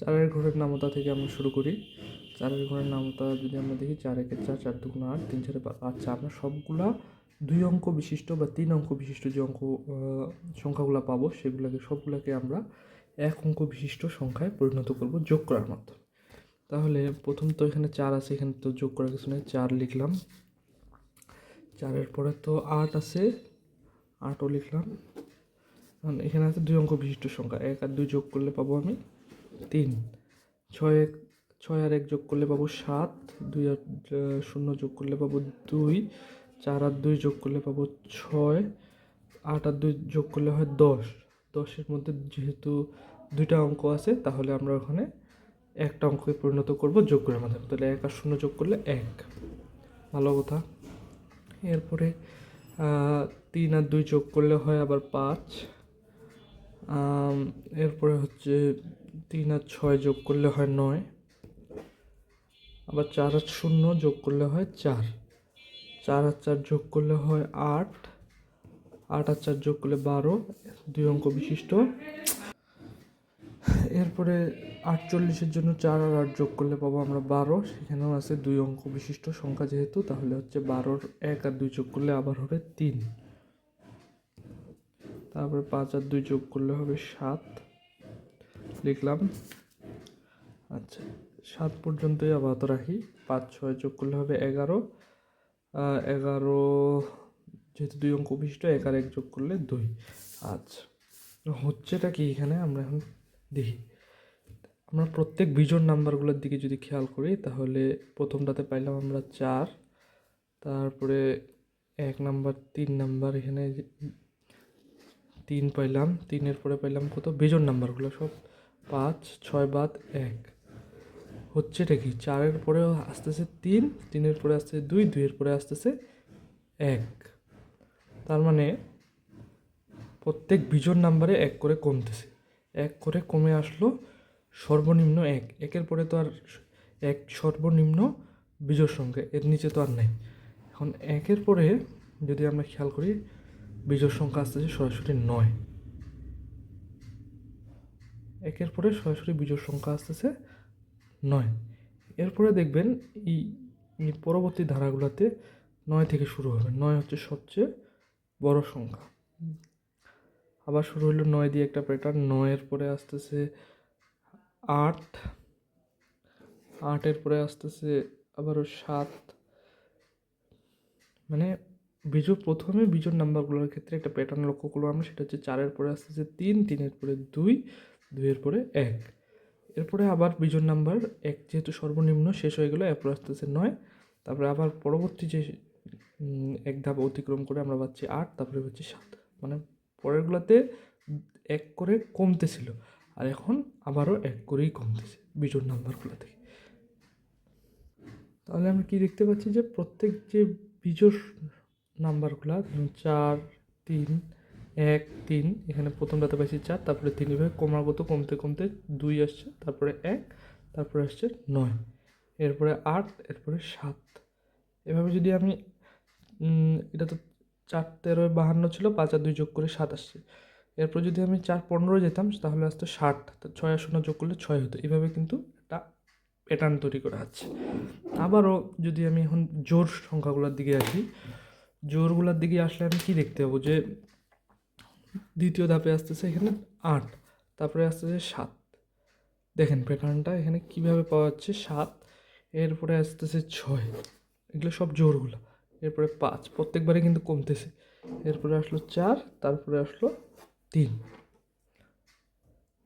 চারের ঘরের নামতা থেকে আমরা শুরু করি। চারের ঘরের নামতা যদি আমরা দেখি, চার একের চার চার দুগুণ আট, তিন চারে আচ্ছা আমরা সবগুলা দুই অঙ্ক বিশিষ্ট বা তিন অঙ্ক বিশিষ্ট যে অঙ্ক সংখ্যাগুলো পাবো, সেগুলোকে, সবগুলোকে আমরা এক অঙ্ক বিশিষ্ট সংখ্যায় পরিণত করব যোগ করার মাধ্যমে। তাহলে প্রথম তো এখানে চার আছে, এখানে তো যোগ করার কিছু নেই, চার লিখলাম। চারের পরে তো আট আছে, আটও লিখলাম। এখানে আছে দুই অঙ্ক বিশিষ্ট সংখ্যা, এক আর দুই যোগ করলে পাবো আমি তিন। ছয় এক ছয় আর এক যোগ করলে পাবো সাত, দুই আর শূন্য যোগ করলে পাবো দুই, চার আর দুই যোগ করলে পাবো ছয়, আট আর দুই যোগ করলে হয় দশ। দশের মধ্যে যেহেতু দুইটা অঙ্ক আছে, তাহলে আমরা ওখানে একটা অঙ্ককে পরিণত করব যোগ করার মাধ্যমে তাহলে এক আর শূন্য যোগ করলে এক। ভালো কথা। এরপরে তিন আর দুই যোগ করলে হয় আবার পাঁচ। এরপরে হচ্ছে তিন আর ছয় যোগ করলে হয় নয়। আবার চার আর শূন্য যোগ করলে হয় চার। চার আর চার যোগ করলে হয় আট। আট আর চার যোগ করলে বারো। দুই অঙ্ক বিশিষ্ট। এরপরে আটচল্লিশের জন্য চার আর আট যোগ করলে পাবো আমরা বারো। সেখানেও আছে দুই অঙ্ক বিশিষ্ট সংখ্যা যেহেতু, তাহলে হচ্ছে বারোর এক আর দুই যোগ করলে আবার হবে তিন। তারপরে পাঁচ আর দুই যোগ করলে হবে সাত। লিখলাম। আচ্ছা সাত পর্যন্তই আপাতত রাখি। পাঁচ, ছয় যোগ করলে হবে এগারো। এগারো যেহেতু দুই অঙ্ক বিশিষ্ট এক আর এক যোগ করলে দুই। আচ্ছা হচ্ছেটা কি এখানে? আমরা এখন দেখি। আমরা প্রত্যেক বিজোড় নাম্বারগুলোর দিকে যদি খেয়াল করি, তাহলে প্রথমটাতে পাইলাম আমরা চার। তারপরে এক নাম্বার, তিন নাম্বার, এখানে তিন পাইলাম, তিনের পরে পাইলাম কত? বিজোড় নাম্বারগুলো সব। পাঁচ, ছয় বাদ এক। হচ্ছে এটা কি? চারের পরে আসতেছে তিন, তিনের পরে আসতেছে দুই, দুইয়ের পরে আসতেছে এক। তার মানে প্রত্যেক বিজোড় নাম্বারে এক করে কমতেছে। এক করে কমে আসলো সর্বনিম্ন এক। একের পরে তো আর এক সর্বনিম্ন বিজোড় সংখ্যা, এর নিচে তো আর নাই। এখন একের পরে যদি আমরা খেয়াল করি বিজোড় সংখ্যা আসতেছে সরাসরি নয়। একের পরে সরাসরি বিজোড় সংখ্যা আসতেছে নয়। এরপরে দেখবেন এই পরবর্তী ধারাগুলোতে নয় থেকে শুরু হবে। নয় হচ্ছে সবচেয়ে বড় সংখ্যা। আবার শুরু হলো নয় দিয়ে একটা প্যাটার্ন নয়ের পরে আসতেছে আট। আটের পরে আসতেছে আবারও সাত। মানে বিজোড় প্রথমে বিজোড় নাম্বারগুলোর ক্ষেত্রে একটা প্যাটার্ন লক্ষ্য করব আমরা, সেটা হচ্ছে চারের পরে আসতেছে তিন, তিনের পরে দুই, দুইয়ের পরে এক। এরপরে আবার বিজোড় নাম্বার এক যেহেতু সর্বনিম্ন, শেষ হয়ে গেলো, এরপর আসতেছে নয়। তারপরে আবার পরবর্তী যে এক ধাপ অতিক্রম করে আমরা পাচ্ছি আট, তারপরে হচ্ছে সাত। মানে পরেরগুলোতে এক করে কমতেছিল, আর এখন আবারও এক করেই কমতেছে বিজোড় নাম্বারগুলো থেকে। তাহলে আমরা কি দেখতে পাচ্ছি যে প্রত্যেক যে বিজোড় নাম্বারগুলা চার, তিন, এক, তিন, এখানে প্রথমটাতে পাইছি চার, তারপরে তিন এভাবে ক্রমাগত কমতে কমতে দুই আসছে, তারপরে এক, তারপরে আসছে নয়, এরপরে আট, এরপরে সাত। এভাবে যদি আমি এটা তো চার, তেরো, বাহান্ন ছিল, পাঁচ আর দুই যোগ করে সাত আসছে। এরপর যদি আমি চার, পনেরো যেতাম, তাহলে আসতো ষাট ছয় আর শূন্য যোগ করলে ছয় হতো। এভাবে কিন্তু একটা প্যাটার্ন তৈরি করা আছে। আবারও যদি আমি এখন জোর সংখ্যাগুলোর দিকে আসি জোরগুলোর দিকে আসলে আমি কি দেখতে পাবো? যে দ্বিতীয় ধাপে আসতেছে এখানে আট, তারপরে আসতেছে সাত। দেখেন প্যাটার্নটা এখানে কীভাবে পাওয়া যাচ্ছে? সাত, এরপরে আসতেছে ছয়। এগুলো সব জোরগুলো। এরপরে পাঁচ প্রত্যেকবারে কিন্তু কমতেছে। এরপরে আসলো চার, তারপরে আসলো তিন।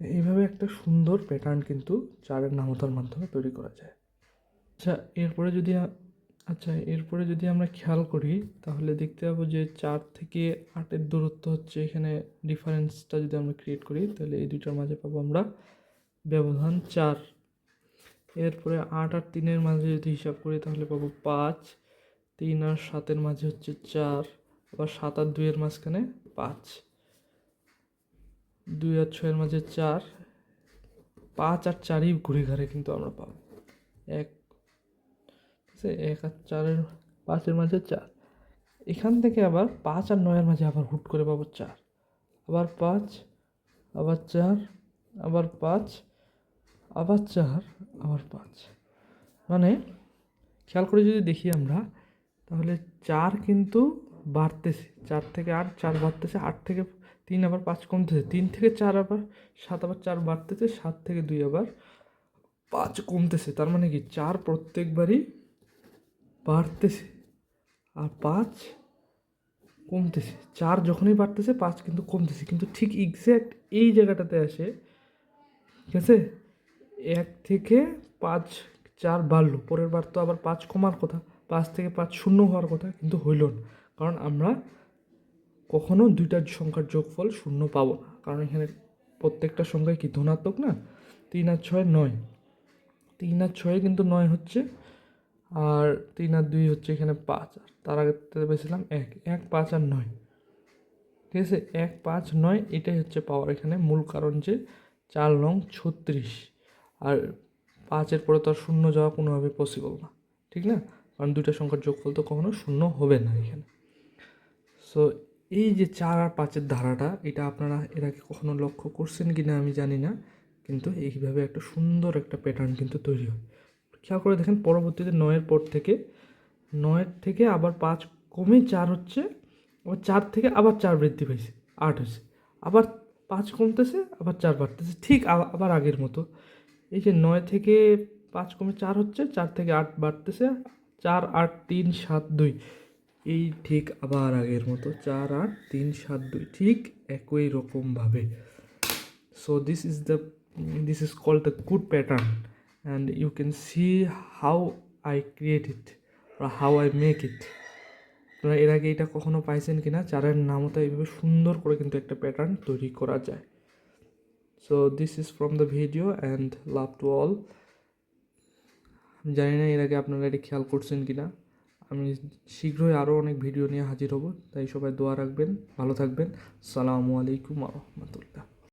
এইভাবে একটা সুন্দর প্যাটার্ন কিন্তু চারের নামতার মাধ্যমে তৈরি করা যায়। আচ্ছা এরপরে যদি আচ্ছা এরপরে যদি আমরা খেয়াল করি, তাহলে দেখতে পাবো যে চার থেকে আটের দূরত্ব হচ্ছে এখানে ডিফারেন্সটা যদি আমরা ক্রিয়েট করি, তাহলে এই দুইটার মাঝে পাবো আমরা ব্যবধান চার। এরপরে আট আর তিনের মাঝে যদি হিসাব করি, তাহলে পাবো পাঁচ। তিন আর সাতের মাঝে হচ্ছে চার, আবার সাত আর দুইয়ের মাঝখানে পাঁচ। দুই আর ছয়ের মাঝে চার, পাঁচ আর চারই ঘুরে ঘাড়ে কিন্তু আমরা পাবো। এক আছে এক আর চারের পাঁচের মাঝে চার। এখান থেকে আবার পাঁচ আর নয়ের মাঝে আবার হুট করে পাবো চার। আবার পাঁচ, আবার চার, আবার পাঁচ, আবার চার, আবার পাঁচ। মানে খেয়াল করে যদি দেখি আমরা, তাহলে চার কিন্তু বাড়তেছে। চার থেকে আট, চার বাড়তেছে, আট থেকে তিন আবার পাঁচ কমতেছে। তিন থেকে চার আবার সাত, আবার চার বাড়তেছে, সাত থেকে দুই আবার পাঁচ কমতেছে। তার মানে কি? চার প্রত্যেকবারই বাড়তেছে। আর পাঁচ কমতেছে। চার যখনই বাড়তেছে, পাঁচ কিন্তু কমতেছে। কিন্তু ঠিক এক্স্যাক্ট এই জায়গাটাতে আসে, ঠিক আছে? এক থেকে পাঁচ, চার বাড়লো। পরের বার তো আবার পাঁচ কমার কথা। পাঁচ থেকে পাঁচ শূন্য হওয়ার কথা কিন্তু হইল না। কারণ আমরা কখনো দুইটা সংখ্যার যোগফল শূন্য পাবো না। কারণ এখানে প্রত্যেকটা সংখ্যায় কি ধনাত্মক না? তিন আর ছয় নয়। তিন আর ছয় কিন্তু নয় হচ্ছে আর তিন আর দুই হচ্ছে এখানে পাঁচ, আর তার আগে পেয়েছিলাম এক এক, পাঁচ আর নয়। ঠিক আছে? এক, পাঁচ, নয়, এটাই হচ্ছে পাওয়ার এখানে মূল কারণ যে চার নং ছত্রিশ। আর পাঁচের পরে তো আর শূন্য যাওয়া কোনোভাবে পসিবল না। ঠিক না? কারণ দুইটা সংখ্যার যোগফল তো কখনো শূন্য হবে না এখানে। সো এই যে চার আর পাঁচের ধারাটা, এটা আপনারা এর আগে কখনো লক্ষ্য করছেন কি না আমি জানি না, কিন্তু এইভাবে একটা সুন্দর একটা প্যাটার্ন কিন্তু তৈরি হয়। খেয়াল করে দেখেন, পরবর্তীতে নয়ের পর থেকে, নয়ের থেকে আবার পাঁচ কমে চার হচ্ছে, আবার চার থেকে আবার চার বৃদ্ধি পাইছে, আট হয়েছে আবার পাঁচ কমতেছে, আবার চার বাড়তেছে, ঠিক আবার আগের মতো। এই যে নয় থেকে পাঁচ কমে চার হচ্ছে, চার থেকে আট বাড়তেছে, চার আট তিন সাত দুই। এই ঠিক আবার আগের মতো, চার আট তিন সাত দুই, ঠিক একই রকমভাবে। So this is the this is called the good pattern. And you can see how i create it or how i make it. আপনারা এর আগে এটা কখনো পাইছেন কিনা? চারের নামতা এইভাবে সুন্দর করে কিন্তু একটা প্যাটার্ন তৈরি করা যায়। So this is from the video and love to all আমি জানি না এর আগে আপনারা এটা খেয়াল করছেন কিনা। আমি শীঘ্রই আরও অনেক ভিডিও নিয়ে হাজির হব, তাই সবাই দোয়া রাখবেন, ভালো থাকবেন। সালামু আলাইকুম রহমতুল্লাহ।